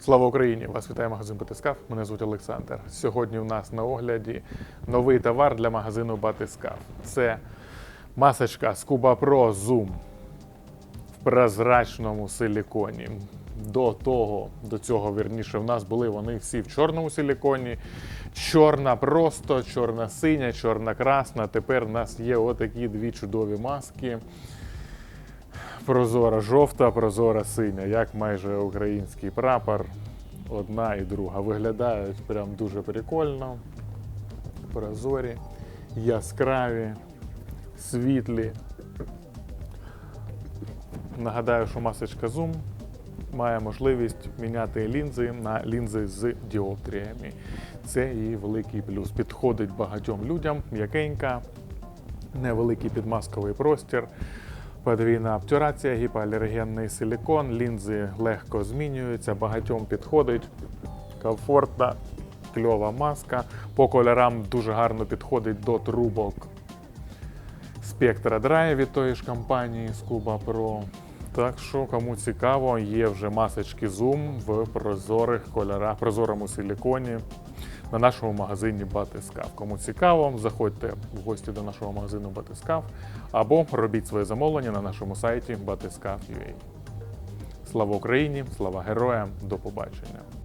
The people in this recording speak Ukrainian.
Слава Україні! Вас вітає магазин Батискаф. Мене звуть Олександр. Сьогодні у нас на огляді новий товар для магазину Батискаф. Це масочка Scuba Pro Zoom в прозрачному силіконі. До того, до цього вірніше, в нас були вони всі в чорному силіконі. Чорна просто, чорна синя, чорна красна. Тепер у нас є отакі дві чудові маски. Прозора жовта, прозора синя, як майже український прапор. Одна і друга. Виглядають прям дуже прикольно. Прозорі, яскраві, світлі. Нагадаю, що масочка Zoom має можливість міняти лінзи на лінзи з діоптріями. Це її великий плюс. Підходить багатьом людям, м'якенька, невеликий підмасковий простір. Подвійна обтюрація, гіпоалергенний силікон, лінзи легко змінюються, багатьом підходить. Комфортна, кльова маска. По кольорам дуже гарно підходить до трубок Dry від тої ж компанії Scuba Pro. Так що, кому цікаво, є вже масочки Zoom в прозорих кольорах, прозорому силіконі на нашому магазині Батискав. Кому цікаво, заходьте в гості до нашого магазину Батискав або робіть своє замовлення на нашому сайті Батискав.ua. Слава Україні! Слава героям! До побачення!